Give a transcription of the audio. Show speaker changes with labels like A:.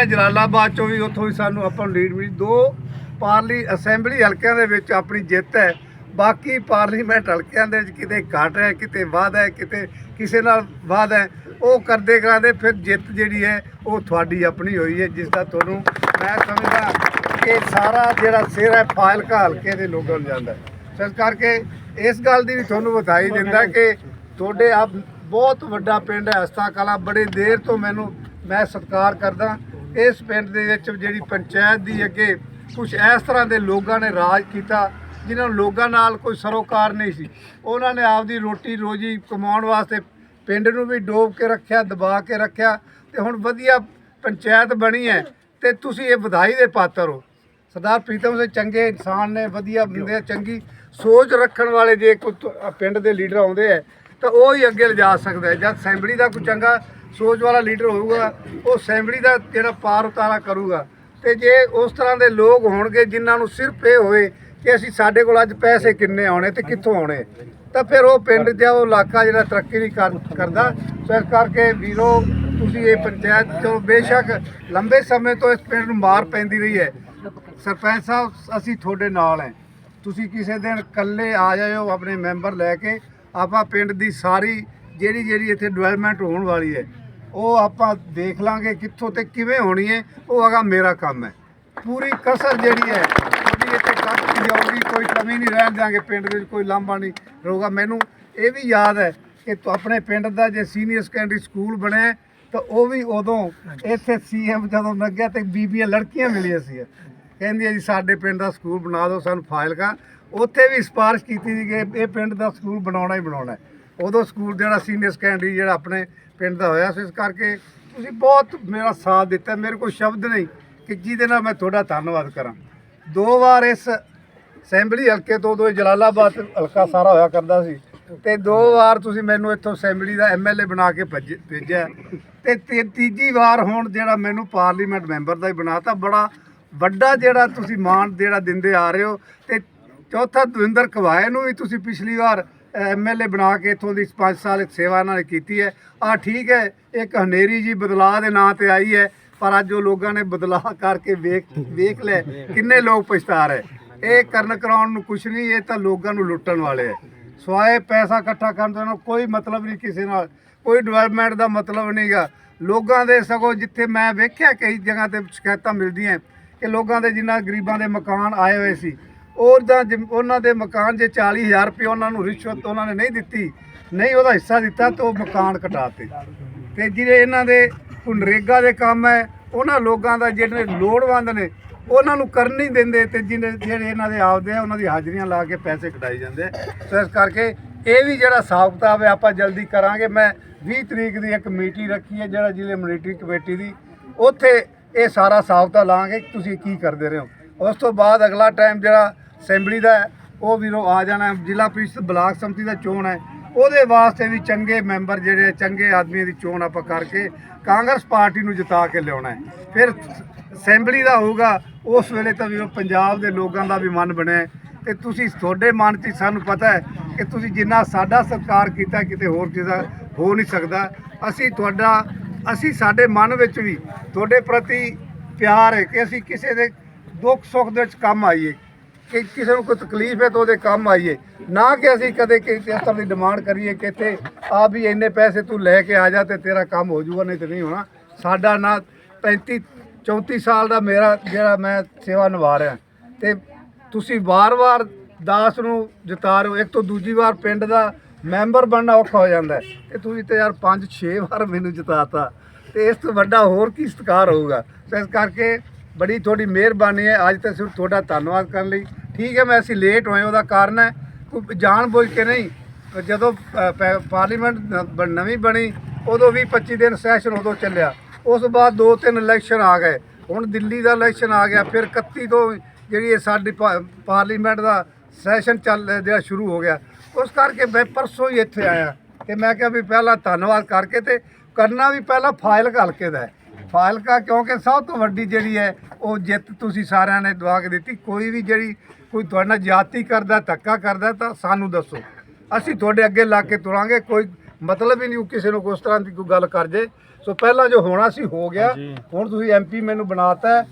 A: ਹੈ, ਜਲਾਲਾਬਾਦ ਚੋਂ ਵੀ ਉੱਥੋਂ ਵੀ ਸਾਨੂੰ ਆਪਾਂ ਨੂੰ ਲੀਡ ਮਿਲੀ। ਦੋ ਪਾਰਲੀ ਅਸੈਂਬਲੀ ਹਲਕਿਆਂ ਦੇ ਵਿੱਚ ਆਪਣੀ ਜਿੱਤ ਹੈ। ਬਾਕੀ ਪਾਰਲੀਮੈਂਟ ਹਲਕਿਆਂ ਦੇ ਵਿੱਚ ਕਿਤੇ ਘਟ ਹੈ, ਕਿਤੇ ਵਾਧ ਹੈ, ਕਿਤੇ ਕਿਸੇ ਨਾਲ ਵਾਧ ਹੈ। ਉਹ ਕਰਦੇ ਕਰਾਂਦੇ, ਫਿਰ ਜਿੱਤ ਜਿਹੜੀ ਹੈ, ਉਹ ਤੁਹਾਡੀ ਆਪਣੀ ਹੋਈ ਹੈ, ਜਿਸ ਦਾ ਤੁਹਾਨੂੰ ਮੈਂ ਸਮਝਦਾ ਕਿ ਸਾਰਾ ਜਿਹੜਾ ਸਿਰ ਹੈ ਫਾਇਲਕਾ ਹਲਕੇ ਦੇ ਲੋਕਾਂ ਨੂੰ ਜਾਂਦਾ ਹੈ। ਇਸ ਕਰਕੇ ਇਸ ਗੱਲ ਦੀ ਵੀ ਤੁਹਾਨੂੰ ਵਧਾਈ ਦਿੰਦਾ ਕਿ ਤੁਹਾਡੇ ਆਪ ਬਹੁਤ ਵੱਡਾ ਪਿੰਡ ਹੈ, ਹਸਤਾ ਕਲਾ, ਬੜੇ ਦੇਰ ਤੋਂ ਮੈਨੂੰ ਮੈਂ ਸਤਿਕਾਰ ਕਰਦਾ। ਇਸ ਪਿੰਡ ਦੇ ਵਿੱਚ ਜਿਹੜੀ ਪੰਚਾਇਤ ਦੀ ਅੱਗੇ ਕੁਝ ਇਸ ਤਰ੍ਹਾਂ ਦੇ ਲੋਕਾਂ ਨੇ ਰਾਜ ਕੀਤਾ, ਜਿਨ੍ਹਾਂ ਲੋਕਾਂ ਨਾਲ ਕੋਈ ਸਰੋਕਾਰ ਨਹੀਂ ਸੀ। ਉਹਨਾਂ ਨੇ ਆਪਦੀ ਰੋਟੀ ਰੋਜੀ ਕਮਾਉਣ ਵਾਸਤੇ ਪਿੰਡ ਨੂੰ ਵੀ ਡੋਬ ਕੇ ਰੱਖਿਆ, ਦਬਾ ਕੇ ਰੱਖਿਆ ਤੇ ਹੁਣ ਵਧੀਆ ਪੰਚਾਇਤ ਬਣੀ ਹੈ ਤੇ ਤੁਸੀਂ ਇਹ ਵਧਾਈ ਦੇ ਪਾਤਰ ਹੋ। ਸਰਦਾਰ ਪ੍ਰੀਤਮ ਸਿੰਘ ਚੰਗੇ ਇਨਸਾਨ ਨੇ, ਵਧੀਆ ਬੰਦੇ ਚੰਗੀ ਸੋਚ ਰੱਖਣ ਵਾਲੇ ਜੇ ਕੋਈ ਪਿੰਡ ਦੇ ਲੀਡਰ ਆਉਂਦੇ ਆ ਤਾਂ ਉਹ ਹੀ ਅੱਗੇ ਲਿਜਾ ਸਕਦਾ ਹੈ। ਜਦ ਅਸੈਂਬਲੀ ਦਾ ਕੋਈ ਚੰਗਾ ਸੋਚ ਵਾਲਾ ਲੀਡਰ ਹੋਊਗਾ, ਉਹ ਅਸੈਂਬਲੀ ਦਾ ਜਿਹੜਾ ਪਾਰ ਉਤਾਰਾ ਕਰੂਗਾ। ਤੇ ਜੇ ਉਸ ਤਰ੍ਹਾਂ ਦੇ ਲੋਕ ਹੋਣਗੇ ਜਿਨ੍ਹਾਂ ਨੂੰ ਸਿਰਫ ਇਹ ਹੋਵੇ ਕਿ ਅਸੀਂ ਸਾਡੇ ਕੋਲ ਅੱਜ ਪੈਸੇ ਕਿੰਨੇ ਆਉਣੇ ਤੇ ਕਿੱਥੋਂ ਆਉਣੇ, ਤਾਂ ਫਿਰ ਉਹ ਪਿੰਡ ਜਾਂ ਉਹ ਇਲਾਕਾ ਜਿਹੜਾ ਤਰੱਕੀ ਨਹੀਂ ਕਰ- ਕਰਦਾ। ਸੋ ਇਸ ਕਰਕੇ ਵੀਰੋ, ਤੁਸੀਂ ਇਹ ਪੰਚਾਇਤ ਤੋਂ ਬੇਸ਼ੱਕ ਲੰਬੇ ਸਮੇਂ ਤੋਂ ਇਸ ਪਿੰਡ ਨੂੰ ਮਾਰ ਪੈਂਦੀ ਰਹੀ ਹੈ। ਸਰਪੰਚ ਸਾਹਿਬ, ਅਸੀਂ ਤੁਹਾਡੇ ਨਾਲ ਹੈ। ਤੁਸੀਂ ਕਿਸੇ ਦਿਨ ਇਕੱਲੇ ਆ ਜਾਇਓ, ਆਪਣੇ ਮੈਂਬਰ ਲੈ ਕੇ। ਆਪਾਂ ਪਿੰਡ ਦੀ ਸਾਰੀ ਜਿਹੜੀ ਜਿਹੜੀ ਇੱਥੇ ਡਿਵੈਲਪਮੈਂਟ ਹੋਣ ਵਾਲੀ ਹੈ, ਉਹ ਆਪਾਂ ਦੇਖ ਲਾਂਗੇ ਕਿੱਥੋਂ ਤੇ ਕਿਵੇਂ ਹੋਣੀ ਹੈ, ਉਹ ਹੈਗਾ ਮੇਰਾ ਕੰਮ ਹੈ। ਪੂਰੀ ਕਸਰ ਜਿਹੜੀ ਹੈ, ਉਹਦੀ ਇੱਥੇ ਕੱਟ ਜਾਊਗੀ, ਕੋਈ ਕਮੀ ਨਹੀਂ ਰਹਿਣ ਦਿਆਂਗੇ, ਪਿੰਡ ਦੇ ਵਿੱਚ ਕੋਈ ਲਾਂਭਾ ਨਹੀਂ ਰਹੂਗਾ। ਮੈਨੂੰ ਇਹ ਵੀ ਯਾਦ ਹੈ ਕਿ ਆਪਣੇ ਪਿੰਡ ਦਾ ਜੇ ਸੀਨੀਅਰ ਸੈਕੰਡਰੀ ਸਕੂਲ ਬਣਿਆ ਤਾਂ ਉਹ ਵੀ ਉਦੋਂ ਇੱਥੇ ਸੀਐਮ ਜਦੋਂ ਲੱਗਿਆ ਤੇ ਬੀਬੀਆਂ ਲੜਕੀਆਂ ਮਿਲੀਆਂ ਸੀ। ਕਹਿੰਦੀਆਂ ਜੀ, ਸਾਡੇ ਪਿੰਡ ਦਾ ਸਕੂਲ ਬਣਾ ਦਿਓ, ਸਾਨੂੰ ਫਾਇਲਕਾ ਉੱਥੇ ਵੀ ਸਿਫਾਰਿਸ਼ ਕੀਤੀ ਸੀ ਕਿ ਇਹ ਪਿੰਡ ਦਾ ਸਕੂਲ ਬਣਾਉਣਾ ਹੀ ਬਣਾਉਣਾ ਹੈ। ਉਦੋਂ ਸਕੂਲ ਜਿਹੜਾ ਸੀਨੀਅਰ ਸੈਕੰਡਰੀ ਜਿਹੜਾ ਆਪਣੇ ਪਿੰਡ ਦਾ ਹੋਇਆ ਸੀ, ਇਸ ਕਰਕੇ ਤੁਸੀਂ ਬਹੁਤ ਮੇਰਾ ਸਾਥ ਦਿੱਤਾ। ਮੇਰੇ ਕੋਲ ਸ਼ਬਦ ਨਹੀਂ ਕਿ ਜਿਹਦੇ ਨਾਲ ਮੈਂ ਤੁਹਾਡਾ ਧੰਨਵਾਦ ਕਰਾਂ। ਦੋ ਵਾਰ ਇਸ ਅਸੈਂਬਲੀ ਹਲਕੇ ਤੋਂ, ਉਦੋਂ ਇਹ ਜਲਾਲਾਬਾਦ ਹਲਕਾ ਸਾਰਾ ਹੋਇਆ ਕਰਦਾ ਸੀ ਤੇ ਦੋ ਵਾਰ ਤੁਸੀਂ ਮੈਨੂੰ ਇੱਥੋਂ ਅਸੈਂਬਲੀ ਦਾ ਐਮਐਲਏ ਬਣਾ ਕੇ ਭੇਜ- ਭੇਜਿਆ। ਤੇ ਤੀ- ਤੀਜੀ ਵਾਰ ਹੁਣ ਜਿਹੜਾ ਮੈਨੂੰ ਪਾਰਲੀਮੈਂਟ ਮੈਂਬਰ ਦਾ ਹੀ ਬਣਾਤਾ। ਬੜਾ ਵੱਡਾ ਜਿਹੜਾ ਤੁਸੀਂ ਮਾਣ ਜਿਹੜਾ ਦਿੰਦੇ ਆ ਰਹੇ ਹੋ ਤੇ ਚੌਥਾ ਦਵਿੰਦਰ ਕਵਾਏ ਨੂੰ ਵੀ ਤੁਸੀਂ ਪਿਛਲੀ ਵਾਰ ਐਮਐਲਏ ਬਣਾ ਕੇ ਇੱਥੋਂ ਦੀ 5 ਸਾਲ ਸੇਵਾ ਇਹਨਾਂ ਨੇ ਕੀਤੀ ਹੈ। ਆ ਠੀਕ ਹੈ, ਇੱਕ ਹਨੇਰੀ ਜੀ ਬਦਲਾਅ ਦੇ ਨਾਂ ਤੇ ਆਈ ਹੈ, ਪਰ ਅੱਜ ਉਹ ਲੋਕਾਂ ਨੇ ਬਦਲਾਅ ਕਰਕੇ ਵੇਖ ਵੇਖ ਲੈ ਕਿੰਨੇ ਲੋਕ ਪਛਤਾ ਰਹੇ ਇਹ ਕਰਨ ਕਰਾਉਣ ਨੂੰ ਕੁਛ ਨਹੀਂ, ਇਹ ਤਾਂ ਲੋਕਾਂ ਨੂੰ ਲੁੱਟਣ ਵਾਲੇ ਹੈ। ਸਵਾਏ ਪੈਸਾ ਇਕੱਠਾ ਕਰਨ ਦਾ ਕੋਈ ਮਤਲਬ ਨਹੀਂ ਕਿਸੇ ਨਾਲ, ਕੋਈ ਡਿਵੈਲਪਮੈਂਟ ਦਾ ਮਤਲਬ ਨਹੀਂਗਾ ਲੋਕਾਂ ਦੇ ਸਗੋਂ ਜਿੱਥੇ ਮੈਂ ਵੇਖਿਆ ਕਈ ਜਗ੍ਹਾ ਤੇ ਸ਼ਿਕਾਇਤਾਂ ਮਿਲਦੀਆਂ ਕਿ ਲੋਕਾਂ ਦੇ ਜਿੰਨਾ ਗਰੀਬਾਂ ਦੇ ਮਕਾਨ ਆਏ ਹੋਏ ਸੀ ਉਹ ਜਾਂ ਜਿਮ- ਉਹਨਾਂ ਦੇ ਮਕਾਨ ਜੇ 40000 ਰੁਪਏ ਉਹਨਾਂ ਨੂੰ ਰਿਸ਼ਵਤ ਉਹਨਾਂ ਨੇ ਨਹੀਂ ਦਿੱਤੀ, ਨਹੀਂ ਉਹਦਾ ਹਿੱਸਾ ਦਿੱਤਾ ਤਾਂ ਉਹ ਮਕਾਨ ਕਟਾਤੇ। ਤੇ ਜਿਹੜੇ ਇਹਨਾਂ ਦੇ ਕੋਈ ਨਰੇਗਾ ਦੇ ਕੰਮ ਹੈ, ਉਹਨਾਂ ਲੋਕਾਂ ਦਾ ਜਿਹੜੇ ਲੋੜਵੰਦ ਨੇ, ਉਹਨਾਂ ਨੂੰ ਕਰਨ ਨਹੀਂ ਦਿੰਦੇ ਤੇ ਜਿਹੜੇ ਜਿਹੜੇ ਇਹਨਾਂ ਦੇ ਆਪਦੇ ਆ, ਉਹਨਾਂ ਦੀ ਹਾਜ਼ਰੀਆਂ ਲਾ ਕੇ ਪੈਸੇ ਕਟਾਈ ਜਾਂਦੇ ਸੋ ਇਸ ਕਰਕੇ ਇਹ ਵੀ ਜਿਹੜਾ ਹਿਸਾਬ ਕਿਤਾਬ ਹੈ ਆਪਾਂ ਜਲਦੀ ਕਰਾਂਗੇ। ਮੈਂ 20 ਤਰੀਕ ਦੀ ਇੱਕ ਮੀਟਿੰਗ ਰੱਖੀ ਹੈ, ਜਿਹੜਾ ਜ਼ਿਲ੍ਹੇ ਮੋਨੀਟਰੀ ਕਮੇਟੀ ਦੀ। ਉੱਥੇ ਇਹ ਸਾਰਾ ਹਿਸਾਬ ਕਿਤਾਬ ਲਾਂਗੇ, ਤੁਸੀਂ ਕੀ ਕਰਦੇ ਰਹੇ ਹੋ। ਉਸ ਤੋਂ ਬਾਅਦ ਅਗਲਾ ਟਾਈਮ ਜਿਹੜਾ ਅਸੈਂਬਲੀ ਦਾ ਹੈ, ਉਹ ਵੀਰੋ ਆ ਜਾਣਾ ਜ਼ਿਲ੍ਹਾ ਪ੍ਰੀਸ਼ਦ ਬਲਾਕ ਸੰਮਤੀ ਦਾ ਚੋਣ ਹੈ। ਉਹਦੇ ਵਾਸਤੇ ਵੀ ਚੰਗੇ ਮੈਂਬਰ ਜਿਹੜੇ ਚੰਗੇ ਆਦਮੀਆਂ ਦੀ ਚੋਣ ਆਪਾਂ ਕਰਕੇ ਕਾਂਗਰਸ ਪਾਰਟੀ ਨੂੰ ਜਿਤਾ ਕੇ ਲਿਆਉਣਾ ਫਿਰ ਅਸੈਂਬਲੀ ਦਾ ਹੋਊਗਾ ਉਸ ਵੇਲੇ ਤਾਂ ਵੀ ਉਹ ਪੰਜਾਬ ਦੇ ਲੋਕਾਂ ਦਾ ਵੀ ਮਨ ਬਣਿਆ ਹੈ। ਤੇ ਤੁਸੀਂ ਤੁਹਾਡੇ ਮਨ 'ਚ ਸਾਨੂੰ ਪਤਾ ਹੈ ਕਿ ਤੁਸੀਂ ਜਿੰਨਾ ਸਾਡਾ ਸਤਿਕਾਰ ਕੀਤਾ ਕਿਤੇ ਹੋਰ ਕਿਸੇ ਦਾ ਹੋ ਨਹੀਂ ਸਕਦਾ। ਅਸੀਂ ਤੁਹਾਡਾ ਅਸੀਂ ਸਾਡੇ ਮਨ ਵਿੱਚ ਵੀ ਤੁਹਾਡੇ ਪ੍ਰਤੀ ਪਿਆਰ ਹੈ ਕਿ ਅਸੀਂ ਕਿਸੇ ਦੇ ਦੁੱਖ ਸੁੱਖ ਦੇ ਵਿੱਚ ਕੰਮ ਆਈਏ। ਕਿ ਕਿਸੇ ਨੂੰ ਕੋਈ ਤਕਲੀਫ ਹੈ ਤਾਂ ਉਹਦੇ ਕੰਮ ਆਈਏ। ਨਾ ਕਿ ਅਸੀਂ ਕਦੇ ਕਿਸੇ ਇਸ ਤਰ੍ਹਾਂ ਦੀ ਡਿਮਾਂਡ ਕਰੀਏ ਕਿ ਇੱਥੇ ਆ ਵੀ ਇੰਨੇ ਪੈਸੇ ਤੂੰ ਲੈ ਕੇ ਆ ਜਾ ਤੇ ਤੇਰਾ ਕੰਮ ਹੋ ਜਾਊਗਾ, ਨਹੀਂ ਤੇ ਨਹੀਂ ਹੋਣਾ। ਸਾਡਾ ਨਾ 35 34 ਸਾਲ ਦਾ ਮੇਰਾ ਜਿਹੜਾ ਮੈਂ ਸੇਵਾ ਨਿਭਾ ਰਿਹਾ। ਤੇ ਤੁਸੀਂ ਵਾਰ-ਵਾਰ ਦਾਸ ਨੂੰ ਜਿਤਾ ਰਹੇ ਹੋ ਇੱਕ ਤੋਂ ਦੂਜੀ ਵਾਰ ਪਿੰਡ ਦਾ ਮੈਂਬਰ ਬਣਨਾ ਔਖਾ ਹੋ ਜਾਂਦਾ ਹੈ। ਤੇ ਤੁਸੀਂ ਤੇ ਯਾਰ 5-6 ਵਾਰ ਮੈਨੂੰ ਜਿਤਾਤਾ। ਤੇ ਇਸ ਤੋਂ ਵੱਡਾ ਹੋਰ ਕੀ ਸਤਿਕਾਰ ਹੋਊਗਾ? ਸੋ ਇਸ ਕਰਕੇ ਬੜੀ ਤੁਹਾਡੀ ਮਿਹਰਬਾਨੀ ਹੈ। ਅੱਜ ਤਾਂ ਸਿਰਫ ਤੁਹਾਡਾ ਧੰਨਵਾਦ ਕਰਨ ਲਈ। ਠੀਕ ਹੈ, ਮੈਂ ਅਸੀਂ ਲੇਟ ਹੋਏ ਉਹਦਾ ਕਾਰਨ ਹੈ। ਕੋਈ ਜਾਣ ਬੁੱਝ ਕੇ ਨਹੀਂ, ਜਦੋਂ ਪੈ- ਪਾਰਲੀਮੈਂਟ ਨਵੀਂ ਬਣੀ, ਉਦੋਂ ਵੀ 25 ਦਿਨ ਸੈਸ਼ਨ ਉਦੋਂ ਚੱਲਿਆ। ਉਸ ਤੋਂ ਬਾਅਦ ਦੋ ਤਿੰਨ ਇਲੈਕਸ਼ਨ ਆ ਗਏ। ਹੁਣ ਦਿੱਲੀ ਦਾ ਇਲੈਕਸ਼ਨ ਆ ਗਿਆ, ਫਿਰ 31 ਤੋਂ ਜਿਹੜੀ ਇਹ ਸਾਡੀ ਪਾ- ਪਾਰਲੀਮੈਂਟ ਦਾ ਸੈਸ਼ਨ ਚੱਲ, ਜਿਹੜਾ ਸ਼ੁਰੂ ਹੋ ਗਿਆ। ਉਸ ਕਰਕੇ ਮੈਂ ਪਰਸੋਂ ਹੀ ਇੱਥੇ ਆਇਆ। ਤੇ ਮੈਂ ਕਿਹਾ ਵੀ ਪਹਿਲਾਂ ਧੰਨਵਾਦ ਕਰਕੇ ਤੇ ਕਰਨਾ ਵੀ ਪਹਿਲਾਂ ਫਾਈਲ ਹਲਕੇ ਦਾ ਹੈ ਫਾਇਲਕਾ ਕਿਉਂਕਿ ਸਭ ਤੋਂ ਵੱਡੀ ਜਿਹੜੀ ਹੈ ਉਹ ਜਿੱਤ ਤੁਸੀਂ ਸਾਰਿਆਂ ਨੇ ਦਵਾ ਕੇ ਦਿੱਤੀ। ਕੋਈ ਵੀ ਜਿਹੜੀ ਕੋਈ ਤੁਹਾਡੇ ਨਾਲ ਜਾਤੀ ਕਰਦਾ ਧੱਕਾ ਕਰਦਾ ਤਾਂ ਸਾਨੂੰ ਦੱਸੋ। ਅਸੀਂ ਤੁਹਾਡੇ ਅੱਗੇ ਲਾ ਕੇ ਤੁਰਾਂਗੇ ਕੋਈ ਮਤਲਬ ਹੀ ਨਹੀਂ ਕਿਸੇ ਨੂੰ ਉਸ ਤਰ੍ਹਾਂ ਦੀ ਕੋਈ ਗੱਲ ਕਰ ਜੇ। ਸੋ ਪਹਿਲਾਂ ਜੋ ਹੋਣਾ ਸੀ ਹੋ ਗਿਆ। ਹੁਣ ਤੁਸੀਂ ਐਮਪੀ ਮੈਨੂੰ ਬਣਾਤਾ।